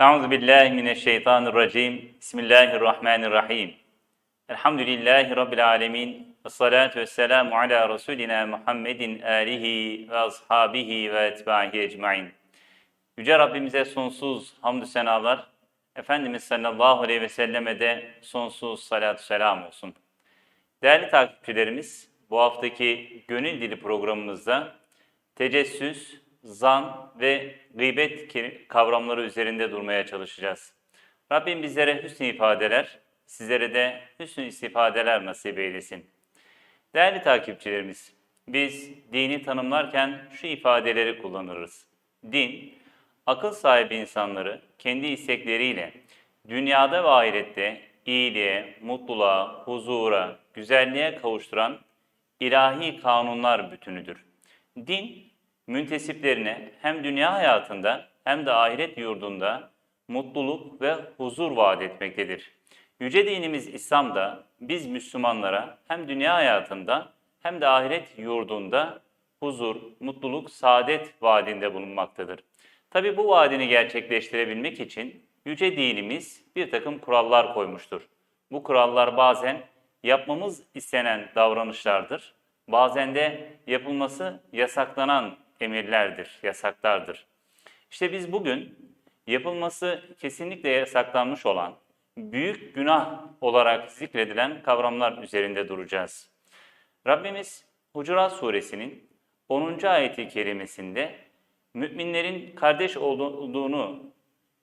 Euzu billahi mineşşeytanirracim. Bismillahirrahmanirrahim. Elhamdülillahi rabbil alamin. Ves salatu vesselamu ala rasulina Muhammedin alihi ve ashabihi ve etbahi ecmaîn. Yüce Rabbimize sonsuz hamdü senalar, Efendimiz sallallahu aleyhi ve selleme de sonsuz salatü selam olsun. Değerli takipçilerimiz, bu haftaki Gönül Dili programımızda tecessüs, zan ve gıybet kavramları üzerinde durmaya çalışacağız. Rabbim bizlere hüsnü ifadeler, sizlere de hüsnü istifadeler nasip eylesin. Değerli takipçilerimiz, biz dini tanımlarken şu ifadeleri kullanırız. Din, akıl sahibi insanları kendi istekleriyle dünyada ve ahirette iyiliğe, mutluluğa, huzura, güzelliğe kavuşturan ilahi kanunlar bütünüdür. Din, müntesiplerine hem dünya hayatında hem de ahiret yurdunda mutluluk ve huzur vaat etmektedir. Yüce dinimiz İslam'da biz Müslümanlara hem dünya hayatında hem de ahiret yurdunda huzur, mutluluk, saadet vaadinde bulunmaktadır. Tabi bu vaadini gerçekleştirebilmek için yüce dinimiz bir takım kurallar koymuştur. Bu kurallar bazen yapmamız istenen davranışlardır, bazen de yapılması yasaklanan emirlerdir, yasaklardır. İşte biz bugün yapılması kesinlikle yasaklanmış olan büyük günah olarak zikredilen kavramlar üzerinde duracağız. Rabbimiz Hucurat suresinin 10. ayeti kerimesinde müminlerin kardeş olduğunu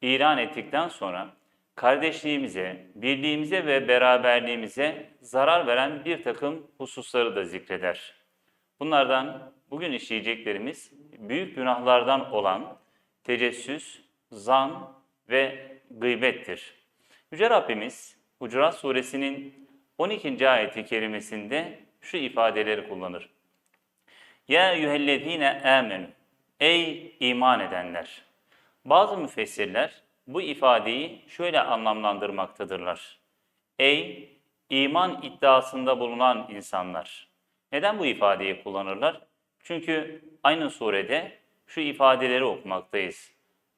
ilan ettikten sonra kardeşliğimize, birliğimize ve beraberliğimize zarar veren bir takım hususları da zikreder. Bunlardan bugün işleyeceklerimiz büyük günahlardan olan tecessüs, zan ve gıybettir. Yüce Rabbimiz Hucurat suresinin 12. ayeti kerimesinde şu ifadeleri kullanır. Ya eyyühellezine amenu Ey iman edenler! Bazı müfessirler bu ifadeyi şöyle anlamlandırmaktadırlar. Ey iman iddiasında bulunan insanlar! Neden bu ifadeyi kullanırlar? Çünkü aynı surede şu ifadeleri okumaktayız.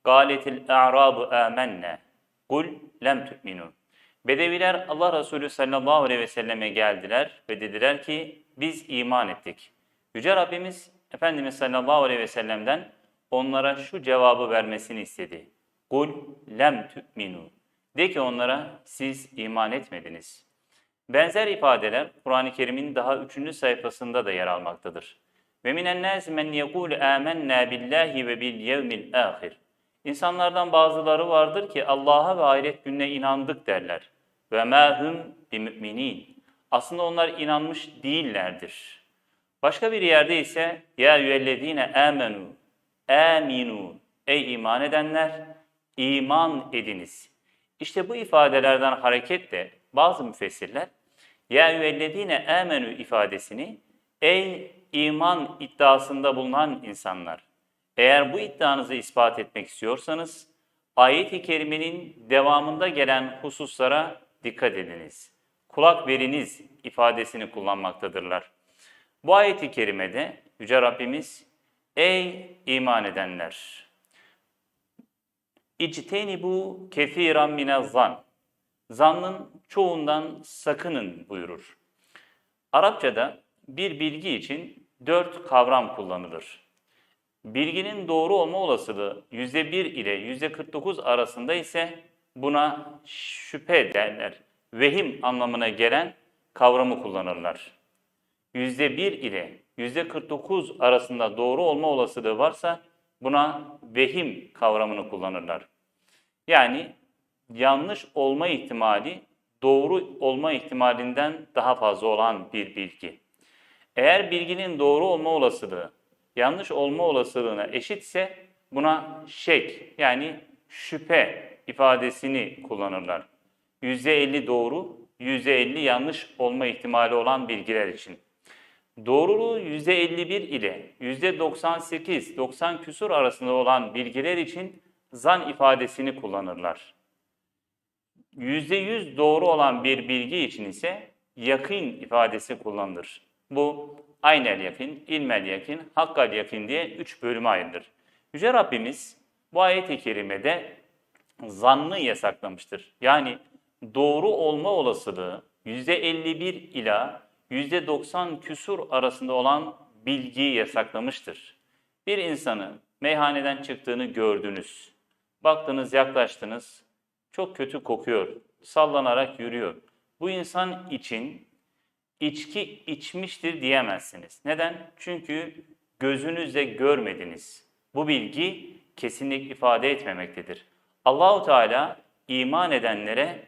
Galetil a'rabu amenne kul lem tu'minun. Bedeviler Allah Resulü sallallahu aleyhi ve selleme geldiler ve dediler ki biz iman ettik. Yüce Rabbimiz Efendimiz sallallahu aleyhi ve sellem'den onlara şu cevabı vermesini istedi. Kul lem tu'minu. De ki onlara siz iman etmediniz. Benzer ifadeler Kur'an-ı Kerim'in daha 3. sayfasında da yer almaktadır. Ve minen nas men yekul amennâ billahi ve bil yevmil ahir. İnsanlardan bazıları vardır ki Allah'a ve ahiret gününe inandık derler. Ve mâ hum bimü'minin. Aslında onlar inanmış değillerdir. Başka bir yerde ise ya yüellezine amenu aminu ey iman edenler iman ediniz. İşte bu ifadelerden hareketle bazı müfessirler ya yüellezine amenu ifadesini ey iman iddiasında bulunan insanlar eğer bu iddianızı ispat etmek istiyorsanız ayet-i kerimenin devamında gelen hususlara dikkat ediniz. Kulak veriniz ifadesini kullanmaktadırlar. Bu ayet-i kerimede Yüce Rabbimiz ey iman edenler İcteni bu kefiran mine zan. Zannın çoğundan sakının buyurur. Arapçada bir bilgi için dört kavram kullanılır. Bilginin doğru olma olasılığı %1 ile %49 arasında ise buna şüphe derler. Vehim anlamına gelen kavramı kullanırlar. %1 ile %49 arasında doğru olma olasılığı varsa buna vehim kavramını kullanırlar. Yani yanlış olma ihtimali doğru olma ihtimalinden daha fazla olan bir bilgi. Eğer bilginin doğru olma olasılığı yanlış olma olasılığına eşitse buna şek yani şüphe ifadesini kullanırlar. %50 doğru, %50 yanlış olma ihtimali olan bilgiler için. Doğruluğu %51 ile %98, 90 küsur arasında olan bilgiler için zan ifadesini kullanırlar. %100 doğru olan bir bilgi için ise yakın ifadesi kullanılır. Bu aynel yakın, ilmel yakın, hakkal yakın diye üç bölüme ayrılır. Yüce Rabbimiz bu ayet-i kerimede zannı yasaklamıştır. Yani doğru olma olasılığı %51 ila %90 küsur arasında olan bilgiyi yasaklamıştır. Bir insanı meyhaneden çıktığını gördünüz. Baktınız, yaklaştınız. Çok kötü kokuyor. Sallanarak yürüyor. Bu insan için içki içmiştir diyemezsiniz. Neden? Çünkü gözünüzle görmediniz. Bu bilgi kesinlik ifade etmemektedir. Allahu Teala iman edenlere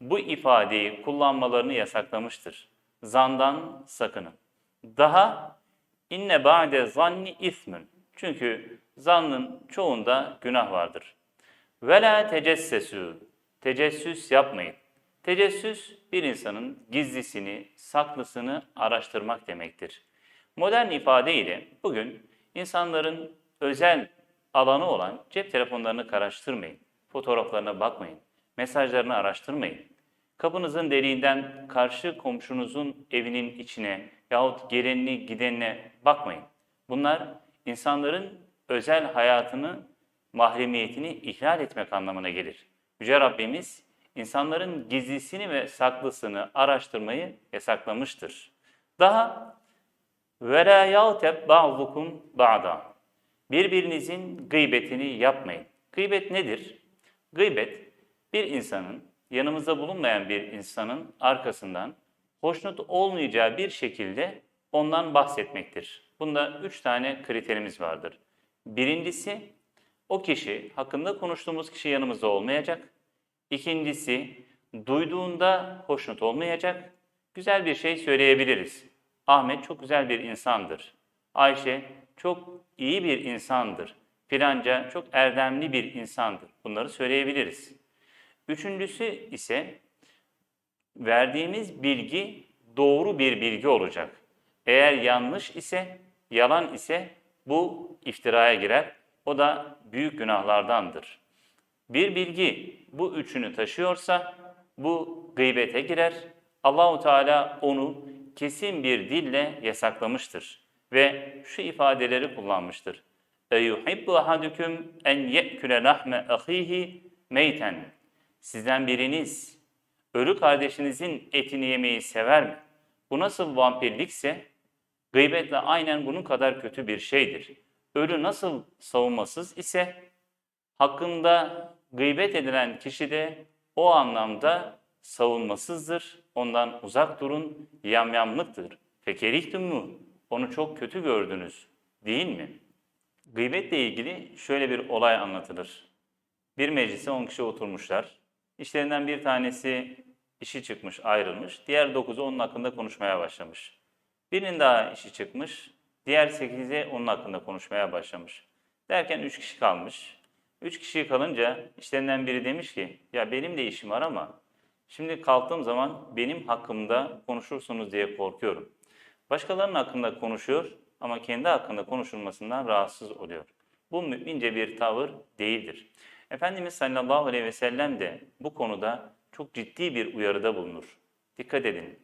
bu ifadeyi kullanmalarını yasaklamıştır. Zandan sakının. Daha inne ba'de zanni ismün. Çünkü zannın çoğunda günah vardır. Ve la tecessesü. Tecessüs yapmayın. Tecessüs bir insanın gizlisini, saklısını araştırmak demektir. Modern ifadeyle bugün insanların özel alanı olan cep telefonlarını karıştırmayın, fotoğraflarına bakmayın, mesajlarını araştırmayın. Kapınızın deliğinden karşı komşunuzun evinin içine yahut gelenini gidenine bakmayın. Bunlar insanların özel hayatını, mahremiyetini ihlal etmek anlamına gelir. Yüce Rabbimiz insanların gizlisini ve saklısını araştırmayı yasaklamıştır. Daha وَلَا يَغْتَبْ بَعْضُكُمْ بَعْضًا Birbirinizin gıybetini yapmayın. Gıybet nedir? Gıybet, bir insanın, yanımızda bulunmayan bir insanın arkasından hoşnut olmayacağı bir şekilde ondan bahsetmektir. Bunda üç tane kriterimiz vardır. Birincisi, o kişi, hakkında konuştuğumuz kişi yanımızda olmayacak. İkincisi, duyduğunda hoşnut olmayacak. Güzel bir şey söyleyebiliriz. Ahmet çok güzel bir insandır. Ayşe çok iyi bir insandır. Filanca çok erdemli bir insandır. Bunları söyleyebiliriz. Üçüncüsü ise verdiğimiz bilgi doğru bir bilgi olacak. Eğer yanlış ise, yalan ise bu iftiraya girer. O da büyük günahlardandır. Bir bilgi bu üçünü taşıyorsa bu gıybete girer. Allahu Teala onu kesin bir dille yasaklamıştır ve şu ifadeleri kullanmıştır. Eyuhibbu ahadukum en ye'kule lahme ahihi meyten. Sizden biriniz ölü kardeşinizin etini yemeyi sever mi? Bu nasıl vampirlikse gıybetle aynen bunun kadar kötü bir şeydir. Ölü nasıl savunmasız ise hakkında gıybet edilen kişi de o anlamda savunmasızdır. Ondan uzak durun, yamyamlıktır. Fekerihtum mu? Onu çok kötü gördünüz, değil mi? Gıybetle ilgili şöyle bir olay anlatılır. Bir meclise 10 kişi oturmuşlar. İşlerinden bir tanesi işi çıkmış, ayrılmış. Diğer dokuzu onun hakkında konuşmaya başlamış. Birinin daha işi çıkmış. Diğer sekizi onun hakkında konuşmaya başlamış. Derken üç kişi kalmış. Üç kişi kalınca işlerinden biri demiş ki, ya benim de işim var ama şimdi kalktığım zaman benim hakkımda konuşursunuz diye korkuyorum. Başkalarının hakkında konuşuyor ama kendi hakkında konuşulmasından rahatsız oluyor. Bu mümince bir tavır değildir. Efendimiz sallallahu aleyhi ve sellem de bu konuda çok ciddi bir uyarıda bulunur. Dikkat edin.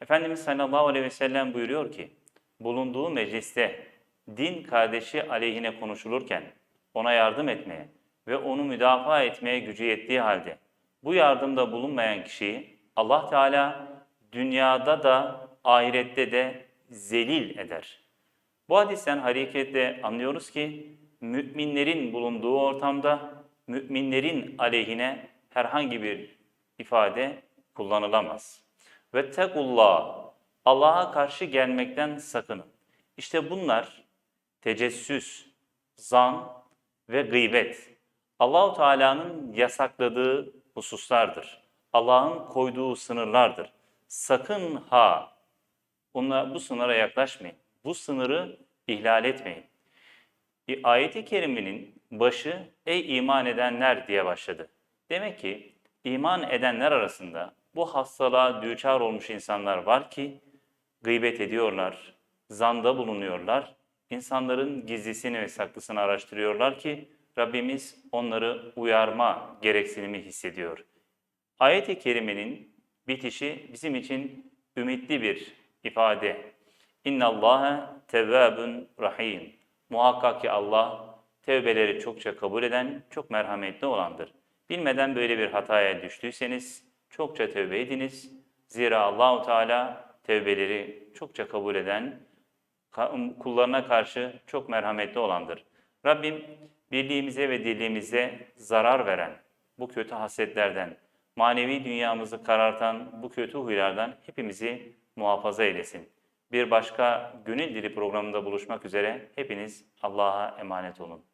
Efendimiz sallallahu aleyhi ve sellem buyuruyor ki, bulunduğu mecliste din kardeşi aleyhine konuşulurken ona yardım etmeye ve onu müdafaa etmeye gücü yettiği halde bu yardımda bulunmayan kişiyi Allah Teala dünyada da ahirette de zelil eder. Bu hadisten hareketle anlıyoruz ki müminlerin bulunduğu ortamda müminlerin aleyhine herhangi bir ifade kullanılamaz. Ve tekullah Allah'a karşı gelmekten sakının. İşte bunlar tecessüs, zan ve gıybet. Allahu Teala'nın yasakladığı hususlardır. Allah'ın koyduğu sınırlardır. Sakın ha Onunla bu sınıra yaklaşmayın. Bu sınırı ihlal etmeyin. Ayet-i kerimenin başı ey iman edenler diye başladı. Demek ki iman edenler arasında bu hastalığa düçar olmuş insanlar var ki gıybet ediyorlar, zanda bulunuyorlar, insanların gizlisini ve saklısını araştırıyorlar ki Rabbimiz onları uyarma gereksinimi hissediyor. Ayet-i kerimenin bitişi bizim için ümitli bir ifade. İnna Allaha tevvabun rahim. Muhakkak ki Allah tevbeleri çokça kabul eden, çok merhametli olandır. Bilmeden böyle bir hataya düştüyseniz çokça tövbe ediniz. Zira Allahu Teala tövbeleri çokça kabul eden, kullarına karşı çok merhametli olandır. Rabbim birliğimize ve dirliğimize zarar veren bu kötü hasletlerden, manevi dünyamızı karartan bu kötü huylardan hepimizi muhafaza eylesin. Bir başka Gönül Dili programında buluşmak üzere hepiniz Allah'a emanet olun.